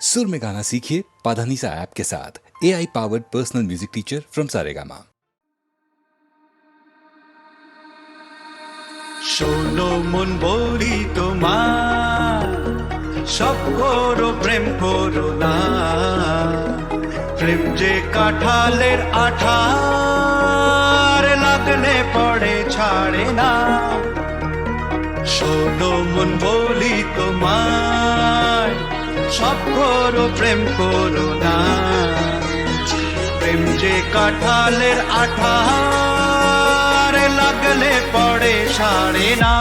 सुर में गाना सीखिए पाधानीसा ऐप के साथ A I powered personal music teacher from Saregama শোনো মন বলি তোমার সব করো প্রেম করো না প্রেম যে কাঁঠালের আঠার লাগলে পড়ে ছাড়ে না শোনো মন বলি তোমার সব করো প্রেম করো না। প্রেম যে কাঁঠালের আঠার লাগলে পড়ে সাড়ে না।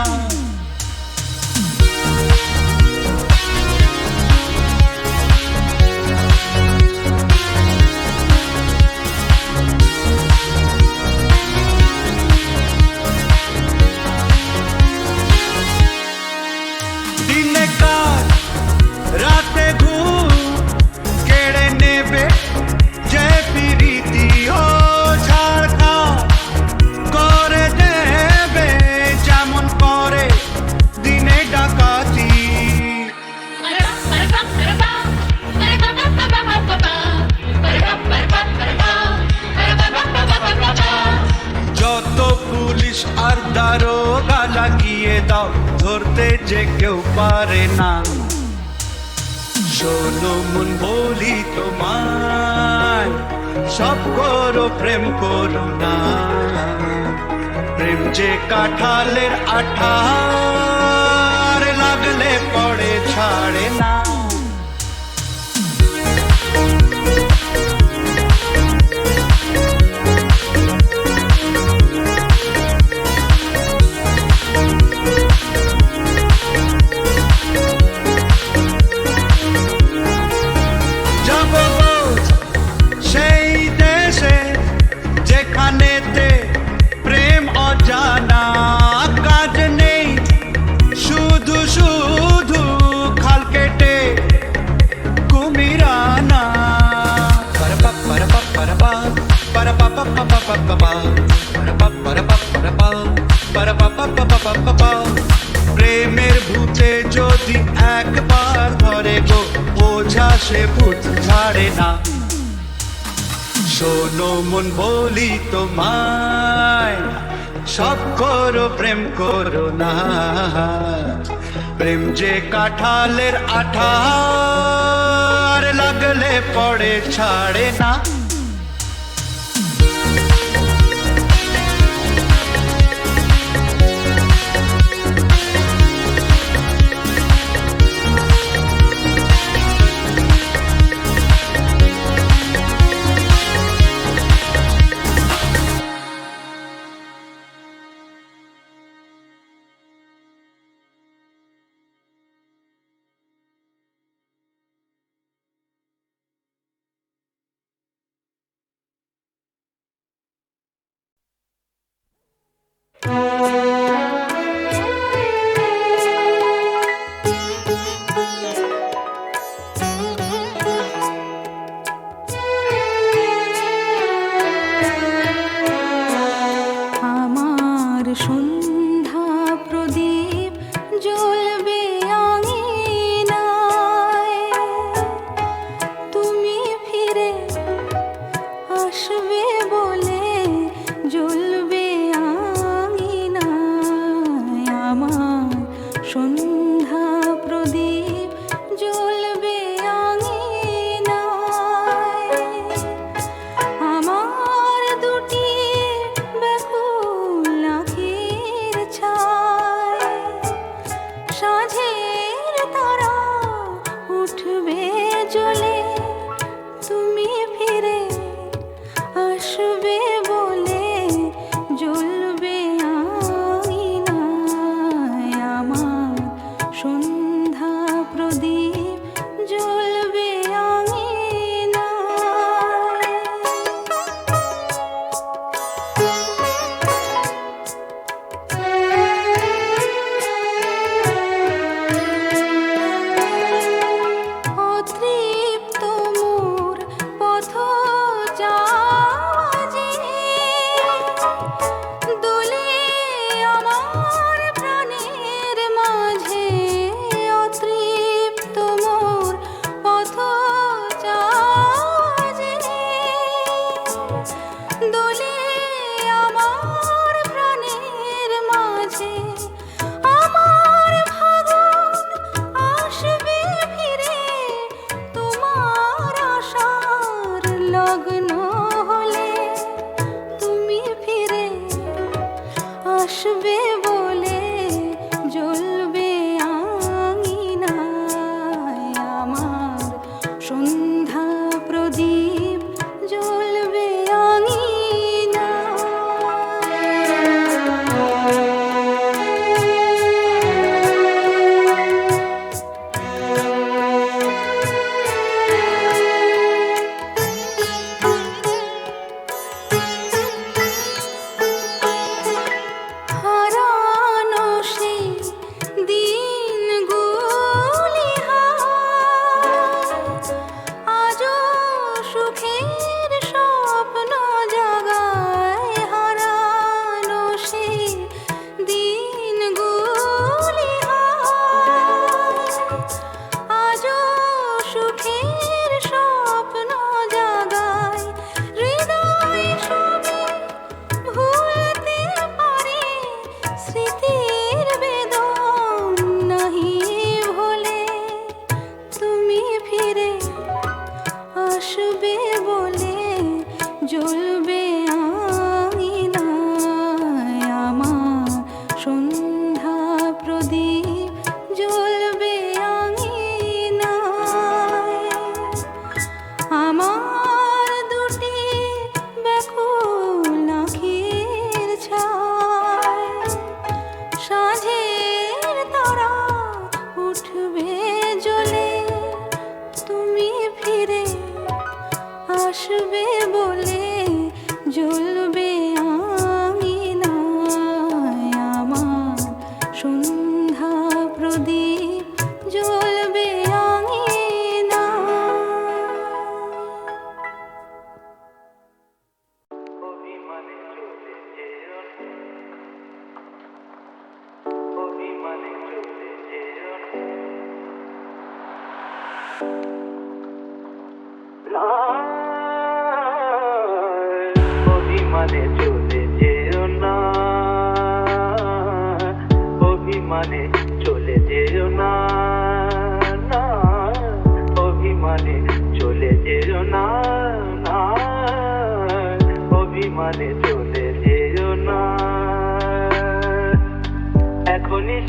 আর দারোগা লাগিয়ে দাও, ধরতে যে কেউ পারে না। শোনো মন, বলি তোমায়, সব করো, প্রেম করো না। প্রেম যে কাঁঠালের আঠার লাগলে পড়ে, ছাড়ে না। না। শোনো মন, বলি তোমায়, সব করো, প্রেম করো না। প্রেম যে কাঠালের আঠা লাগলে পড়ে, ছাড়ে না।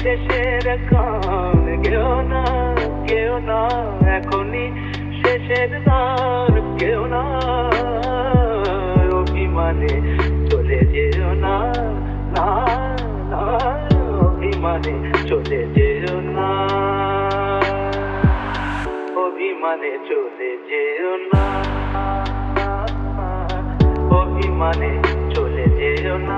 শেষের গান কেউ না কেউ না, এখনই শেষের গান কেউ না। অভিমানে চলে যেও না না না, অভিমানে চলে যেও না। অভিমানে চলে যেও না, অভিমানে চলে যেও না।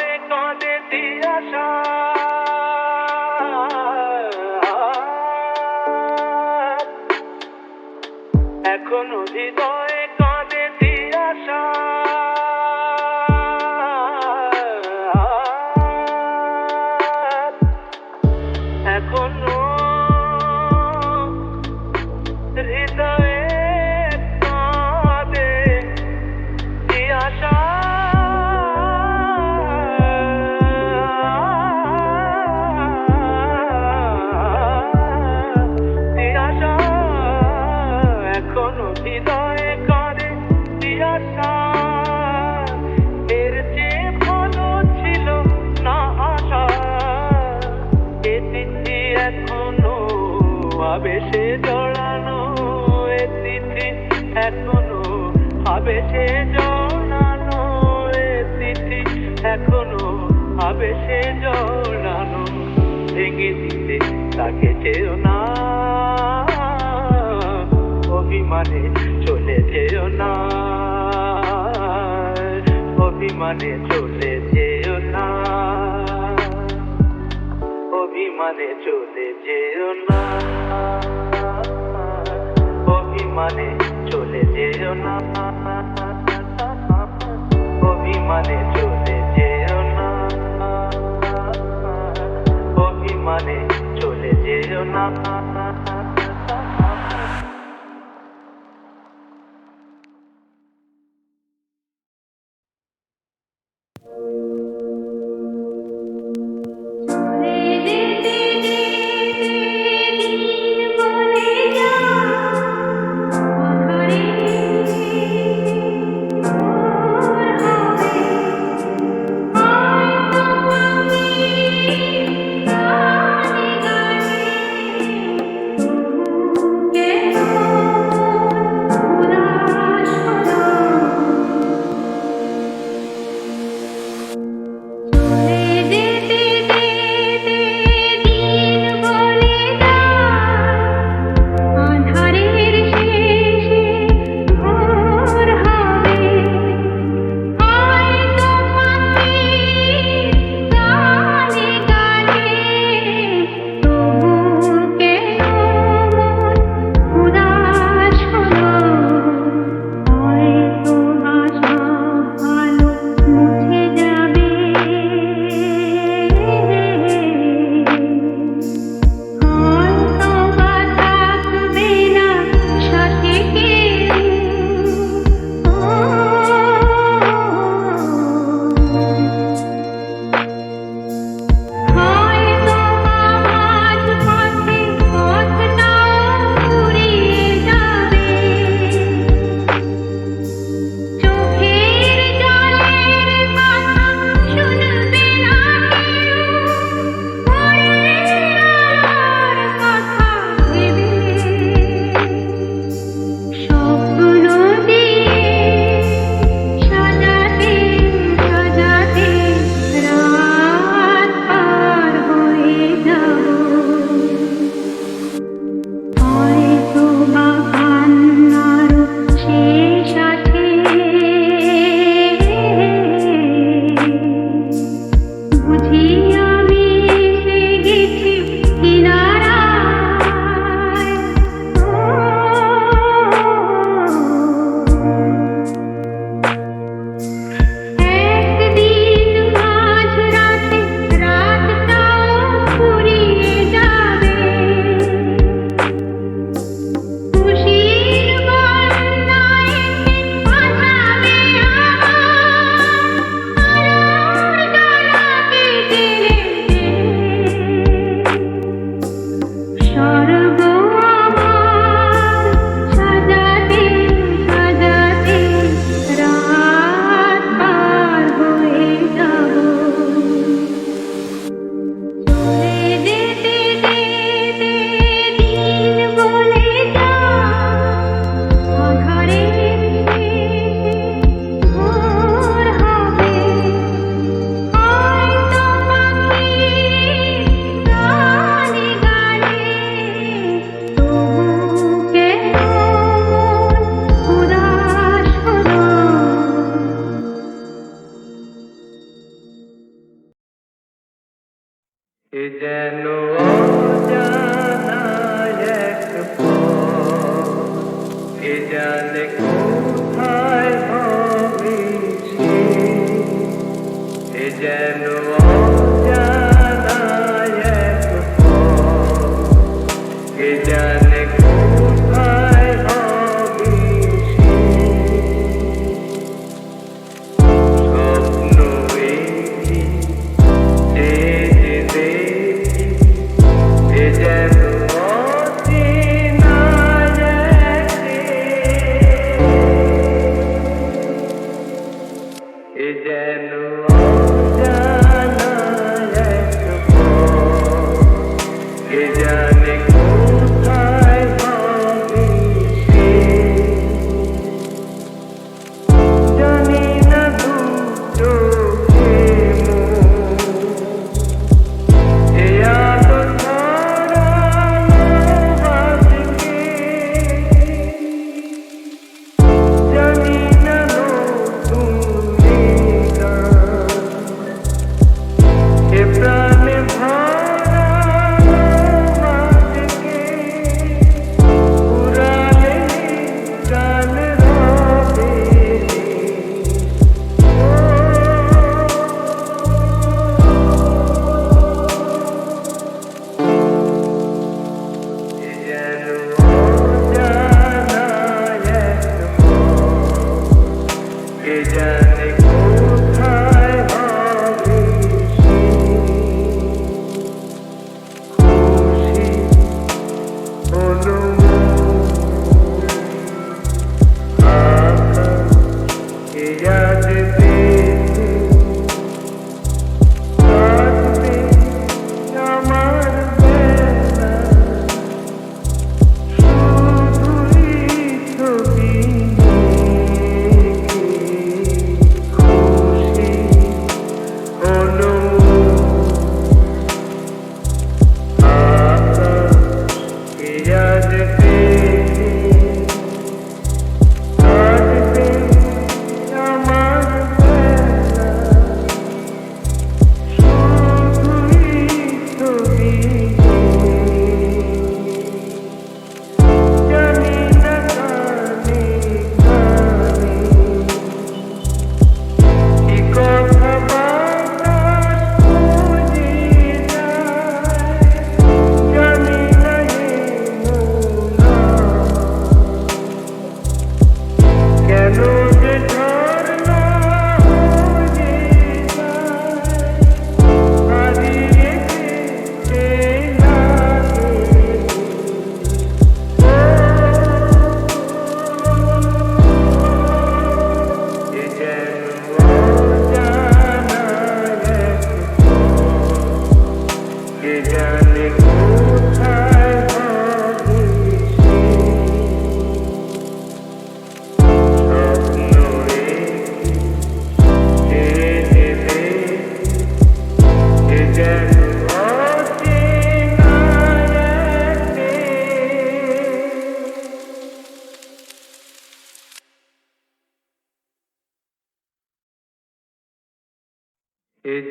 চেয়েও না। অভিমানে চলে যেও না। অভিমানে চলে যেও না। অভিমানে চলে যেও না। অভিমানে চলে যেও না। অভিমানে চলে যেও না। অভিমানে যেও না।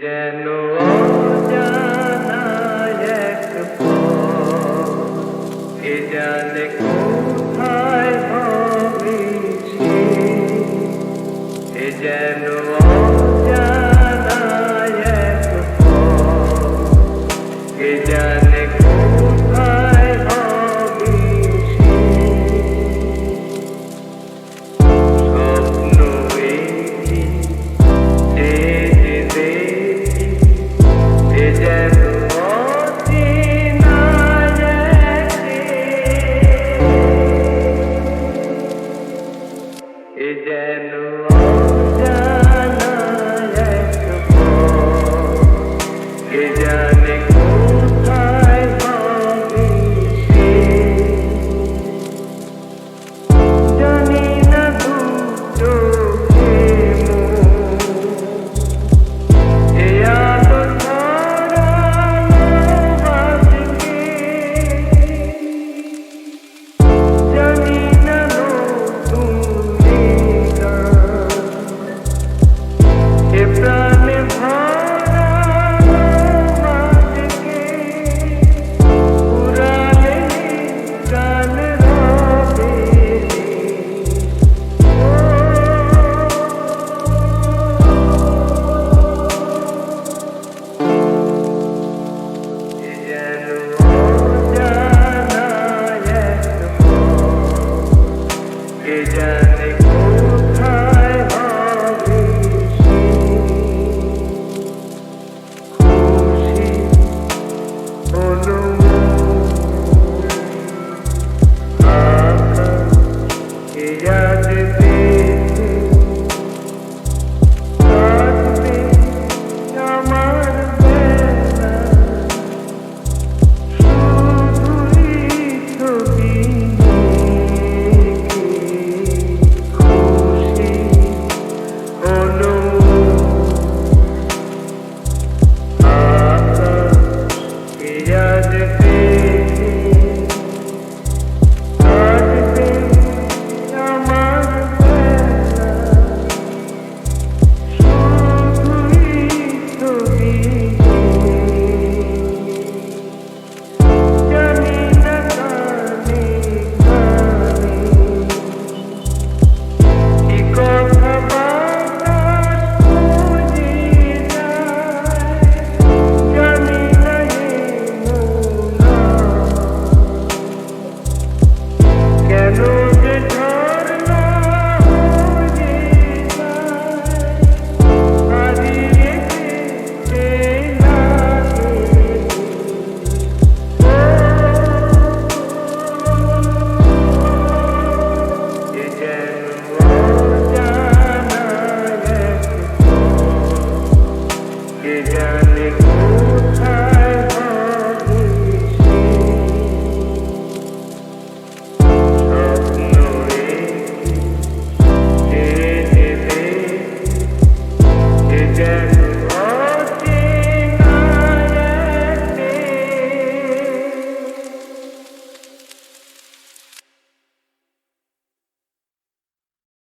যেন